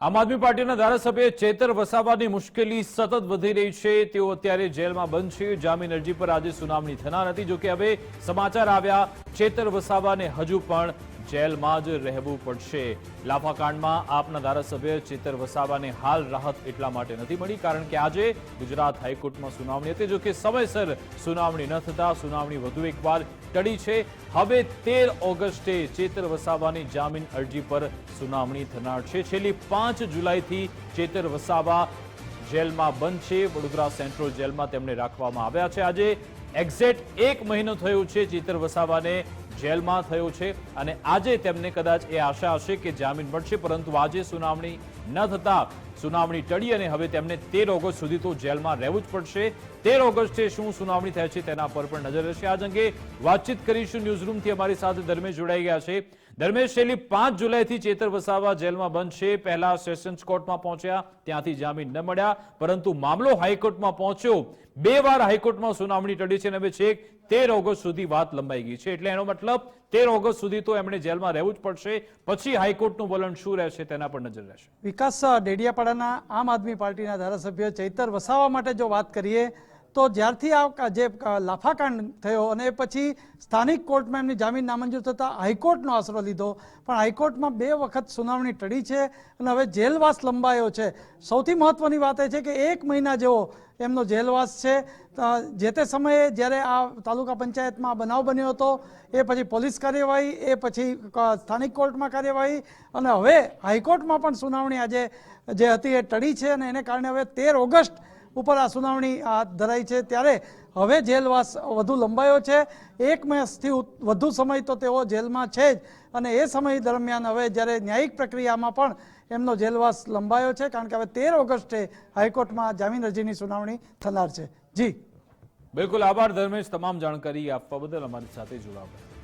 આમ આદમી પાર્ટીના ધારાસભ્ય ચેતર વસાવાની મુશ્કેલી સતત વધી રહી છે. તેઓ અત્યારે જેલમાં બંધ છે. જામીન અરજી પર આજે સુનાવણી થનાર હતી. જોકે હવે સમાચાર આવ્યા, ચેતર વસાવાને હજુ પણ જેલમાં જ રહેવું પડશે. લાફાકાંડમાં આપના ધારાસભ્ય ચેતર વસાવાને હાલ રાહત એટલા માટે નથી મળી, કારણ કે આજે ગુજરાત હાઈકોર્ટમાં સુનાવણી હતી. જોકે સમયસર સુનાવણી ન થતા સુનાવણી વધુ એકવાર ટળી છે. હવે તેર ઓગસ્ટે ચેતર વસાવાની જામીન અરજી પર સુનાવણી થનાર છે. છેલ્લી પાંચ જુલાઈથી ચેતર વસાવા જેલમાં બંધ છે. વડોદરા સેન્ટ્રલ જેલમાં તેમને રાખવામાં આવ્યા છે. આજે એક્ઝેક્ટ એક મહિનો થયો છે ચેતર વસાવાને જેલમાં થયો છે અને આજે તેમને કદાચ એ આશા હશે કે જામીન મળશે, પરંતુ આજે સુનાવણી ન થતા સુનાવણી ટળી અને હવે તેમને તેર ઓગસ્ટ સુધી તો જેલમાં રહેવું જ પડશે. તેર ઓગસ્ટે શું સુનાવણી થાય છે તેના પર પણ નજર રહેશે. આજ અંગે વાતચીત કરીશું ન્યૂઝરૂમથી. અમારી સાથે ધર્મેશ જોડાઈ ગયા છે. ધર્મેશ શૈલી પાંચ જુલાઈથી ચેતર વસાવા જેલમાં બંધ છે. પહેલા સેશન્સ કોર્ટમાં પહોંચ્યા, ત્યાંથી જામીન ન મળ્યા, પરંતુ મામલો હાઈકોર્ટમાં પહોંચ્યો. બે વાર હાઈકોર્ટમાં સુનાવણી ટળી છે અને હવે છેક તેર ઓગસ્ટ સુધી વાત લંબાઈ ગઈ છે. એટલે એનો મતલબ, તેર ઓગસ્ટ સુધી તો એમણે જેલમાં રહેવું જ પડશે, પછી હાઈકોર્ટનું વલણ શું રહેશે તેના પર નજર રહેશે. વિકાસ ડેડિયાપાડાના આમ આદમી પાર્ટીના ધારાસભ્ય ચૈતર વસાવા માટે જો વાત કરીએ તો જ્યારથી આ જે લાફાકાંડ થયો અને પછી સ્થાનિક કોર્ટમાં એમની જામીન નામંજૂર થતાં હાઈકોર્ટનો આશરો લીધો, પણ હાઈકોર્ટમાં બે વખત સુનાવણી ટળી છે અને હવે જેલવાસ લંબાયો છે. સૌથી મહત્વની વાત એ છે કે એક મહિના જેવો એમનો જેલવાસ છે. જે તે સમયે જ્યારે આ તાલુકા પંચાયતમાં આ બનાવ બન્યો હતો, એ પછી પોલીસ કાર્યવાહી, એ પછી સ્થાનિક કોર્ટમાં કાર્યવાહી અને હવે હાઈકોર્ટમાં પણ સુનાવણી આજે જે હતી એ ટળી છે અને એને કારણે હવે તેર ઓગસ્ટ ઉપર આ સુનાવણી હાથ ધરાઈ છે. ત્યારે હવે જેલવાસ વધુ લંબાયો છે. એક માસથી વધુ સમય તો તેઓ જેલમાં છે જ. અને એ સમય દરમિયાન હવે જ્યારે ન્યાયિક પ્રક્રિયામાં પણ એમનો જેલવાસ લંબાયો છે, કારણ કે હવે તેર ઓગસ્ટે હાઈકોર્ટમાં જામીન અરજીની સુનાવણી થનાર છે. જી. બિલકુલ આભાર ધર્મેશ, તમામ જાણકારી આપવા બદલ અમારી સાથે જોડાવા